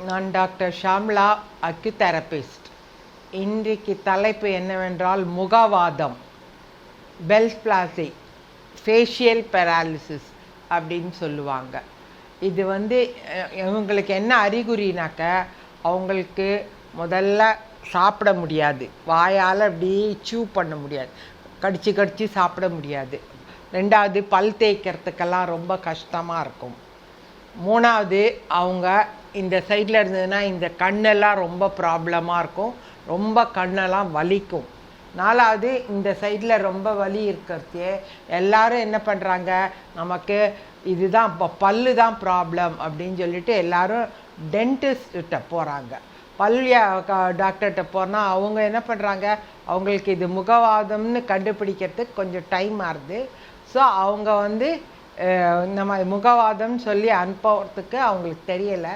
நான் doctor Shamla acutherapist இன்றைக்கு தலைப்பு என்னவென்றால் முகவாதம். பெல்ஸ் பிளாசி ஃபேஷியல் பெராலிசிஸ் அப்படின்னு சொல்லுவாங்க. இது வந்து இவங்களுக்கு என்ன அறிகுறினாக்க அவங்களுக்கு முதல்ல சாப்பிட முடியாது. வாயால் அப்படியே சூ பண்ண முடியாது. கடிச்சு கடிச்சு சாப்பிட முடியாது. ரெண்டாவது பல் தேய்க்கிறதுக்கெல்லாம் ரொம்ப கஷ்டமாக இருக்கும். மூணாவது அவங்க இந்த சைடில் இருந்ததுன்னா இந்த கண்ணெல்லாம் ரொம்ப ப்ராப்ளமாக இருக்கும். ரொம்ப கண்ணெல்லாம் வலிக்கும். நாலாவது இந்த சைடில் ரொம்ப வலி இருக்கிறதே எல்லாரும் என்ன பண்ணுறாங்க நமக்கு இதுதான் இப்போ பல்லு தான் ப்ராப்ளம் அப்படின்னு சொல்லிட்டு எல்லாரும் டென்டிஸ்ட்ட போகிறாங்க பல்வியா டாக்டர்கிட்ட போனால் அவங்க என்ன பண்ணுறாங்க அவங்களுக்கு இது முகவாதம்னு கண்டுபிடிக்கிறதுக்கு கொஞ்சம் டைம் ஆகுது ஸோ அவங்க வந்து நம்ம முகவாதம்னு சொல்லி அனுப்புறதுக்கு அவங்களுக்கு தெரியலை.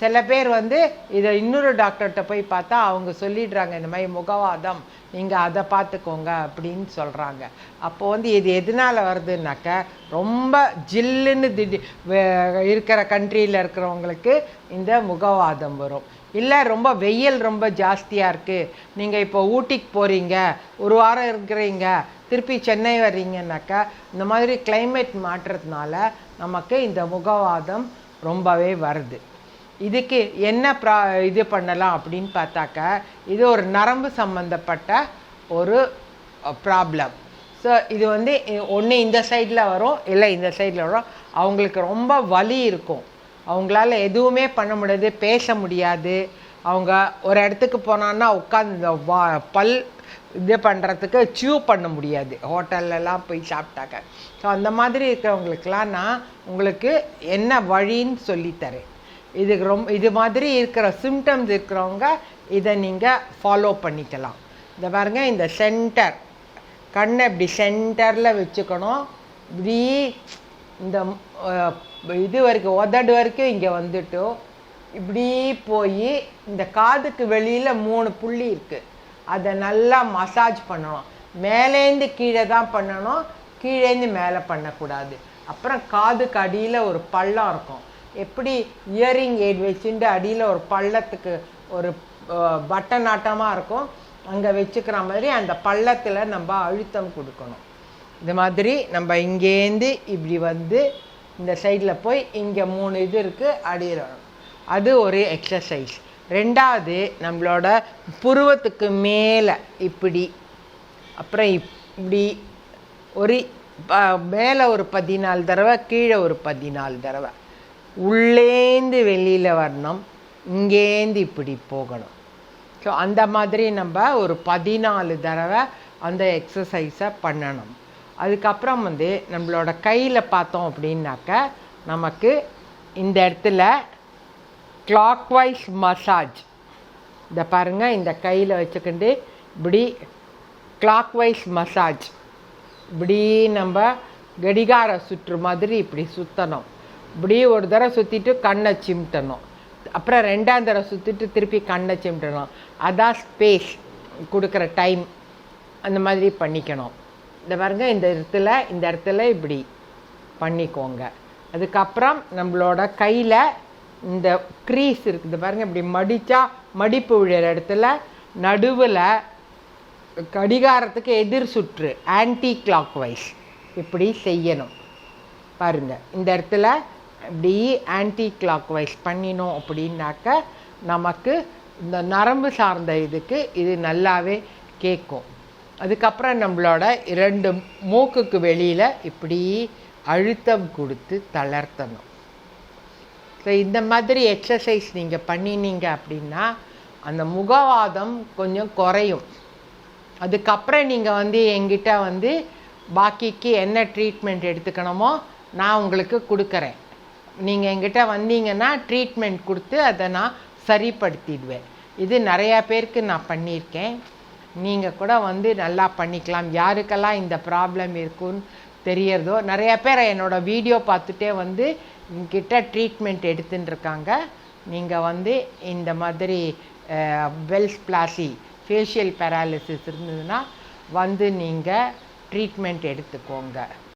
சில பேர் வந்து இதை இன்னொரு டாக்டர்கிட்ட போய் பார்த்தா அவங்க சொல்லிடுறாங்க இந்த மாதிரி முகவாதம் நீங்கள் அதை பார்த்துக்கோங்க அப்படின்னு சொல்கிறாங்க அப்போ வந்து இது எதனால் வருதுன்னாக்க ரொம்ப ஜில்லுன்னு திடீ இருக்கிற கண்ட்ரியில் இருக்கிறவங்களுக்கு இந்த முகவாதம் வரும். இல்லை ரொம்ப வெயில் ரொம்ப ஜாஸ்தியாக இருக்குது நீங்கள் இப்போ ஊட்டிக்கு போகிறீங்க ஒரு வாரம் இருக்கிறீங்க திருப்பி சென்னை வர்றீங்கன்னாக்கா இந்த மாதிரி கிளைமேட் மாற்றத்தினால நமக்கு இந்த முகவாதம் ரொம்பவே வருது. இதுக்கு என்ன ப்ரா இது பண்ணலாம் அப்படின்னு பார்த்தாக்கா இது ஒரு நரம்பு சம்மந்தப்பட்ட ஒரு ப்ராப்ளம் ஸோ இது வந்து ஒன்று இந்த சைடில் வரும் இல்லை இந்த சைடில் வரும். அவங்களுக்கு ரொம்ப வலி இருக்கும். அவங்களால எதுவுமே பண்ண முடியாது பேச முடியாது. அவங்க ஒரு இடத்துக்கு போனான்னா உட்காந்து இந்த வா பல் இது பண்ணுறதுக்கு சியூ பண்ண முடியாது. ஹோட்டல்லலாம் போய் சாப்பிட்டாக்க. ஸோ அந்த மாதிரி இருக்கிறவங்களுக்கெல்லாம் நான் உங்களுக்கு என்ன வழின்னு சொல்லித்தரேன் இதுக்கு ரொம்ப இது மாதிரி இருக்கிற சிம்டம்ஸ் இருக்கிறவங்க இதை நீங்கள் ஃபாலோ பண்ணிக்கலாம். இந்த பாருங்க இந்த சென்டர் கண்ணை இப்படி சென்டரில் வச்சுக்கணும். இப்படி இந்த இது வரைக்கும் உதடு வரைக்கும் இங்கே வந்துட்டு இப்படி போய் இந்த காதுக்கு வெளியில் மூணு புள்ளி இருக்குது அதை நல்லா மசாஜ் பண்ணணும். மேலேந்து கீழே தான் பண்ணணும். கீழேந்து மேலே பண்ணக்கூடாது. அப்புறம் காதுக்கு அடியில் ஒரு பள்ளம் இருக்கும். எப்படி இயரிங் எய்ட் வச்சுட்டு அடியில் ஒரு பள்ளத்துக்கு ஒரு பட்டன் ஆட்டமாக இருக்கும். அங்கே வச்சுக்கிற மாதிரி அந்த பள்ளத்தில் நம்ம அழுத்தம் கொடுக்கணும். இது மாதிரி நம்ம இங்கேருந்து இப்படி வந்து இந்த சைடில் போய் இங்கே மூணு இது இருக்குது அடியில். அது ஒரு எக்ஸசைஸ் ரெண்டாவது நம்மளோட புருவத்துக்கு மேலே இப்படி அப்புறம் இப்படி ஒரு ப- மேலே ஒரு பதினாலு தடவை கீழே ஒரு பதினாலு தடவை. உள்ளேந்து வெளியில் வரணும் இங்கேந்து இப்படி போகணும். ஸோ அந்த மாதிரி நம்ம ஒரு பதினாலு தடவை அந்த எக்ஸசைஸை பண்ணணும். அதுக்கப்புறம் வந்து நம்மளோட கையில் பார்த்தோம் அப்படின்னாக்க நமக்கு இந்த இடத்துல கிளாக்வைஸ் மசாஜ் இந்த பாருங்கள் இந்த கையில் வச்சுக்கிண்டு இப்படி கிளாக்வைஸ் மசாஜ் இப்படி நம்ம கடிகார சுற்று மாதிரி இப்படி சுற்றணும் இப்படி ஒரு தடவை சுற்றிட்டு கண்ணை சிமிட்டணும். அப்புறம் ரெண்டாம் தடவை சுற்றிட்டு திருப்பி கண்ணை சிமிட்டணும். அதான் ஸ்பேஸ் கொடுக்குற டைம் அந்த மாதிரி பண்ணிக்கணும். இந்த பாருங்க இந்த இடத்துல இந்த இடத்துல இப்படி பண்ணிக்கோங்க. அதுக்கப்புறம் நம்மளோட கையில் இந்த க்ரீஸ் இருக்குது பாருங்க இப்படி மடிச்சா மடிப்பு விழுற இடத்துல நடுவில் கடிகாரத்துக்கு எதிர் சுற்று ஆன்டி கிளாக் வைஸ் இப்படி செய்யணும். பாருங்க இந்த இடத்துல இப்படி ஆன்டி கிளாக்வைஸ் பண்ணினோம் அப்படின்னாக்க நமக்கு இந்த நரம்பு சார்ந்த இதுக்கு இது நல்லாவே கேட்கும். அதுக்கப்புறம் நம்மளோட இரண்டு மூக்குக்கு வெளியில் இப்படி அழுத்தம் கொடுத்து தளர்த்தணும். ஸோ இந்த மாதிரி எக்ஸசைஸ் நீங்கள் பண்ணினீங்க அப்படின்னா அந்த முகவாதம் கொஞ்சம் குறையும். அதுக்கப்புறம் நீங்கள் வந்து எங்கிட்ட வந்து பாக்கிக்கு என்ன ட்ரீட்மெண்ட் எடுத்துக்கணுமோ நான் உங்களுக்கு கொடுக்குறேன். நீங்கள் என்கிட்ட வந்தீங்கன்னா ட்ரீட்மெண்ட் கொடுத்து அதை நான் சரிப்படுத்திடுவேன். இது நிறையா பேருக்கு நான் பண்ணியிருக்கேன். நீங்கள் கூட வந்து நல்லா பண்ணிக்கலாம். யாருக்கெல்லாம் இந்த ப்ராப்ளம் இருக்குன்னு தெரியறதோ நிறையா பேர் என்னோடய வீடியோ பார்த்துட்டே வந்து என்கிட்ட ட்ரீட்மெண்ட் எடுத்துன்னு இருக்காங்க நீங்கள் வந்து இந்த மாதிரி வெல்ஸ் பிளாசி ஃபேஷியல் பேராலிசிஸ் இருந்ததுன்னா வந்து நீங்கள் ட்ரீட்மெண்ட் எடுத்துக்கோங்க.